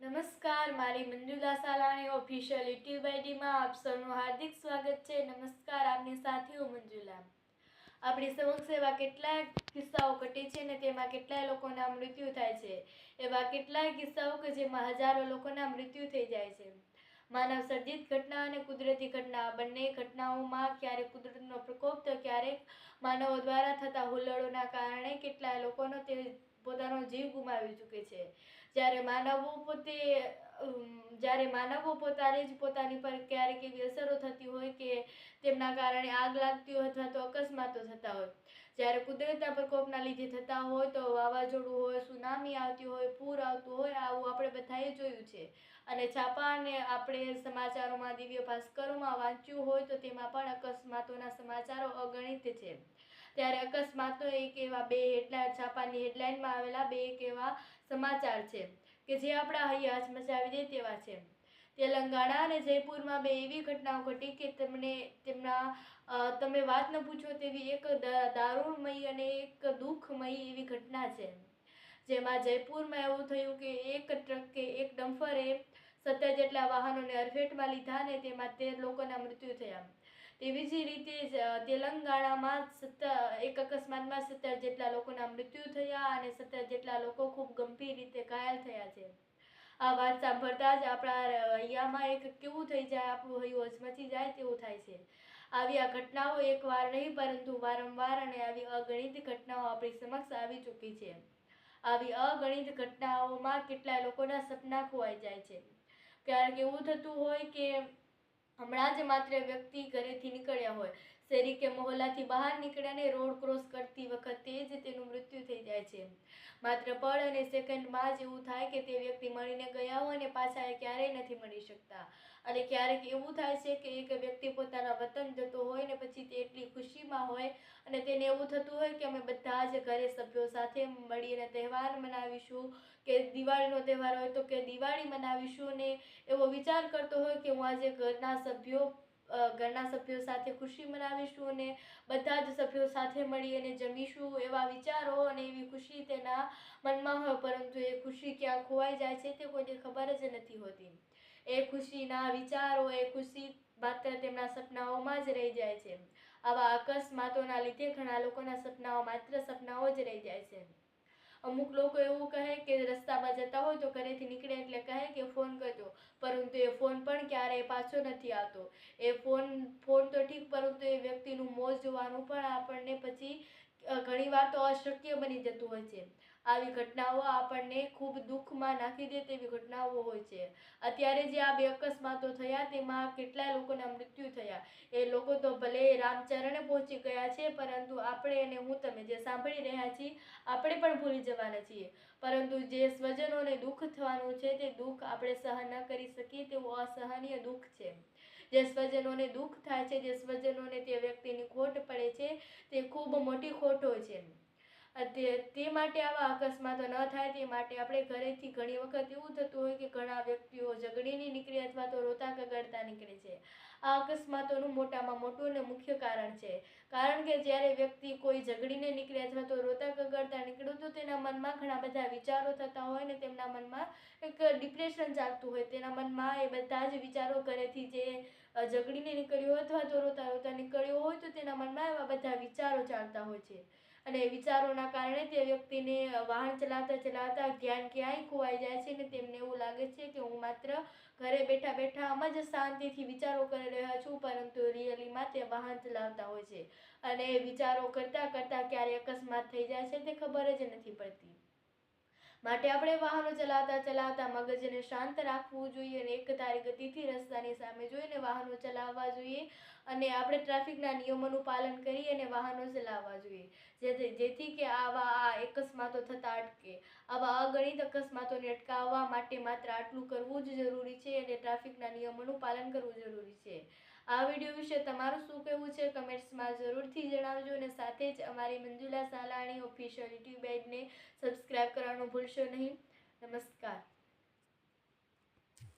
નમસ્કાર, મારી Manjula Salani official YouTube આઈડીમાં આપ સૌનું હાર્દિક સ્વાગત છે. નમસ્કાર આપની સાથે હું મંજુલા. આપણી સમક્ષ એવા કેટલાય કિસ્સાઓ ઘટે છે ને તેમાં કેટલાય લોકોના મૃત્યુ થાય છે. એવા કેટલાય કિસ્સાઓ કે જેમાં હજારો લોકોના મૃત્યુ થઈ જાય છે. માનવ સર્જિત ઘટના અને કુદરતી ઘટના. બંને ઘટનાઓમાં ક્યારેક કુદરતનો પ્રકોપ તો ક્યારેક માનવો દ્વારા થતા હુલ્લડોના કારણે કેટલાય લોકોનો તે પોતાનો જીવ ગુમાવી ચૂકે છે. જ્યારે માનવો પોતે જ્યારે માનવો પોતાને જ પોતાની પર ક્યારેક એવી અસરો થતી તેમના કારણે આગ લાગતી હોય અથવા તો અકસ્માતો થતા હોય. જ્યારે કુદરતના પ્રકોપના લીધે થતા હોય તો વાવાઝોડું હોય, સુનામી આવતી હોય, પૂર આવતું હોય, આવું આપણે બધાએ જોયું છે. અને છાપાને આપણે સમાચારોમાં દિવ્ય ભાસ્કરોમાં વાંચ્યું હોય તો તેમાં પણ અકસ્માતોના સમાચારો અગણિત છે. ત્યારે અકસ્માતો એક એવા બે હેડલાઇન, છાપાની હેડલાઇનમાં આવેલા બે એક એવા સમાચાર છે કે જે આપણા હૈયા હચમચાવી દે તેવા છે. તેલંગાણા અને જયપુરમાં બે એવી ઘટનાઓ ઘટી કે તેમને તેમના તમે વાત ન પૂછો તેવી એક દારૂણમય અને એક દુઃખમયી એવી ઘટના છે. જેમાં જયપુરમાં એવું થયું કે એક ટ્રકે એક ડમ્ફરે સત્તર જેટલા વાહનોને અડફેટમાં લીધા અને તેમાં તેર લોકોના મૃત્યુ થયા. તેવી જ રીતે તેલંગાણામાં સત્તર, એક અકસ્માતમાં સત્તર જેટલા લોકોના મૃત્યુ થયા અને સત્તર જેટલા લોકો ખૂબ ગંભીર રીતે ઘાયલ થયા છે. આ વાત સાંભળતા જ આપણા હૈયામાં એક કેવું થઈ જાય, આપણું હૈયું હચમચી જાય તેવું થાય છે. આવી આ ઘટનાઓ એકવાર નહીં, પરંતુ વારંવાર અને આવી અગણિત ઘટનાઓ આપણી સમક્ષ આવી ચૂકી છે. આવી અગણિત ઘટનાઓમાં કેટલાય લોકોના સપના ખોવાઈ જાય છે. ક્યારેક એવું થતું હોય કે હમણાં જ માત્ર વ્યક્તિ ઘરેથી નીકળ્યા હોય. શેરી કે મહોલ્લાથી બહાર નીકળ્યા ને રોડ ક્રોસ કરતી વખતે જ તેનું મૃત્યુ માત્ર પળ અને સેકન્ડમાં જ એવું થાય કે તે વ્યક્તિ મળીને ગયા હોય અને પાછા એ ક્યારેય નથી મળી શકતા. અને ક્યારેક એવું થાય છે કે એક વ્યક્તિ પોતાના વતન જતો હોય ને પછી તે એટલી ખુશીમાં હોય અને તેને એવું થતું હોય કે અમે બધા જ ઘરે સભ્યો સાથે મળીને તહેવાર મનાવીશું, કે દિવાળીનો તહેવાર હોય તો કે દિવાળી મનાવીશું ને એવો વિચાર કરતો હોય કે હું આજે ઘરના સભ્યો ઘરના સભ્યો સાથે ખુશી મનાવીશું અને બધા જ સભ્યો સાથે મળી અને જમીશું એવા વિચારો અને એવી ખુશી તેના મનમાં હોય, પરંતુ એ ખુશી ક્યાં ખોવાઈ જાય છે તે કોઈને ખબર જ નથી હોતી. એ ખુશીના વિચારો, એ ખુશી માત્ર તેમના સપનાઓમાં જ રહી જાય છે. આવા અકસ્માતોના લીધે ઘણા લોકોના સપનાઓ માત્ર સપનાઓ જ રહી જાય છે. અમુક લોકો એવું કહે કે રસ્તામાં જતા હોય તો ઘરેથી નીકળે એટલે કહે કે ફોન કરજો. પરંતુ એ ફોન પણ ક્યારેય પાછો નથી આવતો. એ ફોન ફોન તો ઠીક, પરંતુ એ વ્યક્તિનું મોં જોવાનું પણ આપણને પછી ઘણીવાર તો અશક્ય બની જતું હોય છે. આવી ઘટનાઓ આપણને ખૂબ દુઃખમાં નાખી દે તેવી ઘટનાઓ હોય છે. અત્યારે જે આ બે અકસ્માતો થયા, તેમાં કેટલાય લોકોના મૃત્યુ થયા. એ લોકો તો ભલે રામચરણે પહોંચી ગયા છે, પરંતુ આપણે અને હું તમે જે સાંભળી રહ્યા છીએ, આપણે પણ ભૂલી જવાના છીએ. પરંતુ જે સ્વજનોને દુઃખ થવાનું છે, તે દુઃખ આપણે સહન ન કરી શકીએ તેવું અસહનીય દુઃખ છે. જે સ્વજનોને દુઃખ થાય છે, જે સ્વજનોને તે વ્યક્તિની ખોટ પડે છે, તે ખૂબ મોટી ખોટ હોય છે. તે તે માટે આવા અકસ્માતો ન થાય, તે માટે આપણે ઘરેથી ઘણી વખત એવું થતું હોય કે ઘણા વ્યક્તિઓ ઝઘડીને નીકળે અથવા તો રોતા કગડતા નીકળે છે. આ અકસ્માતોનું મોટામાં મોટું અને મુખ્ય કારણ છે. કારણ કે જ્યારે વ્યક્તિ કોઈ ઝઘડીને નીકળે અથવા તો રોતા કગડતા નીકળ્યું તો તેના મનમાં ઘણા બધા વિચારો થતા હોય ને તેમના મનમાં એક ડિપ્રેશન ચાલતું હોય. તેના મનમાં એ બધા જ વિચારો ઘરેથી જે ઝઘડીને નીકળ્યો અથવા તો રોતા રોતા નીકળ્યો હોય, તો તેના મનમાં એવા બધા વિચારો ચાલતા હોય છે. અને વિચારોના કારણે તે વ્યક્તિને વાહન ચલાવતા ચલાવતા ધ્યાન ક્યાંય ખોવાઈ જાય છે ને તેમને એવું લાગે છે કે હું માત્ર ઘરે બેઠા બેઠા આમ જ શાંતિથી વિચારો કરી રહ્યા છું, પરંતુ રિયલીમાં તે વાહન ચલાવતા હોય છે. અને વિચારો કરતાં કરતાં ક્યારે અકસ્માત થઈ જાય છે તે ખબર જ નથી પડતી. માટે આપણે વાહનો ચલાવતા ચલાવતા મગજને શાંત રાખવું જોઈએ અને એક ધારી ગતિથી રસ્તાની સામે જોઈને વાહનો ચલાવવા જોઈએ અને આપણે ટ્રાફિકના નિયમોનું પાલન કરી અને વાહનો ચલાવવા જોઈએ. જેથી જેથી કે આવા આ અકસ્માતો થતા અટકે. આવા અગણિત અકસ્માતોને અટકાવવા માટે માત્ર આટલું કરવું જ જરૂરી છે અને ટ્રાફિકના નિયમોનું પાલન કરવું જરૂરી છે. આ વીડિયો વિશે તમારું શું કહેવું છે? કમેન્ટ્સમાં જરૂરથી જણાવજો અને સાથે જ અમારી મંજુલા સાલાણી ઓફિશિયલ યુટ્યુબ એડને સબસ્ક્રાઈબ કરવાનું ભૂલશો નહીં. નમસ્કાર.